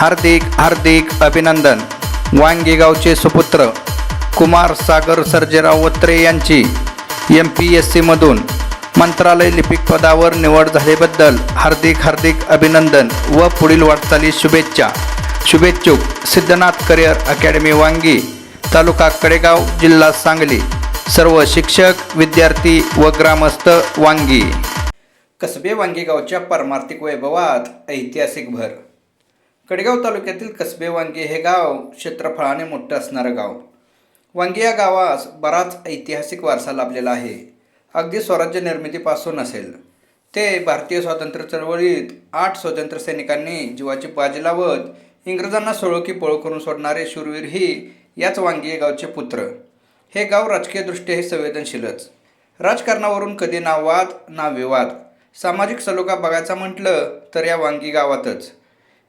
हार्दिक हार्दिक अभिनंदन. वांगेगावचे सुपुत्र कुमार सागर सर्जेराव वत्रे यांची एम पी एस सीमधून मंत्रालय लिपिक पदावर निवड झाल्याबद्दल हार्दिक हार्दिक अभिनंदन व पुढील वाटचाली शुभेच्छा. शुभेच्छुक सिद्धनाथ करिअर अकॅडमी वांगी तालुका कडेगाव जिल्हा सांगली. सर्व शिक्षक विद्यार्थी व ग्रामस्थ वांगी. कसबे वांगीगावच्या पारमार्थिक परमार्थिक वैभवात ऐतिहासिक भर. कडेगाव तालुक्यातील कसबे वांगी हे गाव क्षेत्रफळाने मोठं असणारं गाव. वांगी या गावास बराच ऐतिहासिक वारसा लाभलेला आहे. अगदी स्वराज्य निर्मितीपासून असेल. ते भारतीय स्वातंत्र्य चळवळीत आठ स्वातंत्र्य सैनिकांनी जीवाची बाजी लावत इंग्रजांना सोळोकी पळ करून सोडणारे शूरवीर ही याच वांगी गावचे पुत्र. हे गाव राजकीयदृष्ट्या हे संवेदनशीलच. राजकारणावरून कधी ना वाद ना विवाद सामाजिक सलोखा बघायचा म्हटलं तर या वांगी गावातच.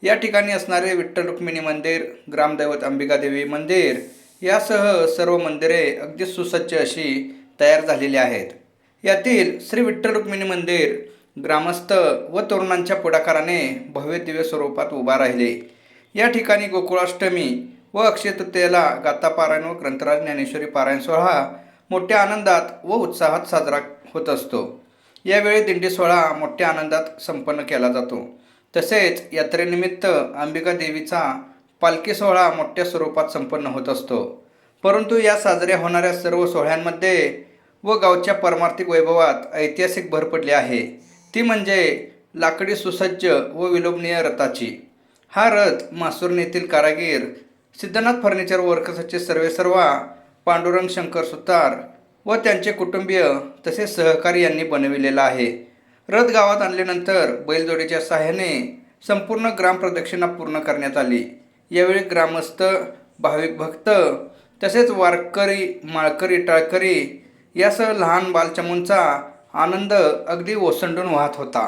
या ठिकाणी असणारे विठ्ठल रुक्मिणी मंदिर ग्रामदैवत अंबिकादेवी मंदिर यासह सर्व मंदिरे अगदी सुसज्ज अशी तयार झालेली आहेत. यातील श्री विठ्ठल रुक्मिणी मंदिर ग्रामस्थ व तरुणांच्या पुढाकाराने भव्य दिव्य स्वरूपात उभा राहिले. या ठिकाणी गोकुळाष्टमी व अक्षय तृतीयेला गातापारायण व ग्रंथराज ज्ञानेश्वरी पारायण सोहळा मोठ्या आनंदात व उत्साहात साजरा होत असतो. यावेळी दिंडी सोहळा मोठ्या आनंदात संपन्न केला जातो. तसेच यात्रेनिमित्त अंबिका देवीचा पालखी सोहळा मोठ्या स्वरूपात संपन्न होत असतो. परंतु या साजऱ्या होणाऱ्या सर्व सोहळ्यांमध्ये व गावच्या परमार्थिक वैभवात ऐतिहासिक भर पडली आहे. ती म्हणजे लाकडी सुसज्ज व विलोभनीय रथाची. हा रथ मासुर्न येथील कारागीर सिद्धनाथ फर्निचर वर्कर्सचे सर्वेसर्वा पांडुरंग शंकर सुतार व त्यांचे कुटुंबीय तसेच सहकारी यांनी बनविलेला आहे. रथ गावात आणल्यानंतर बैलजोडीच्या सहाय्याने संपूर्ण ग्राम प्रदक्षिणा पूर्ण करण्यात आली. यावेळी ग्रामस्थ भाविक भक्त तसेच वारकरी माळकरी टाळकरी यासह लहान बालचमूंचा आनंद अगदी ओसंडून वाहत होता.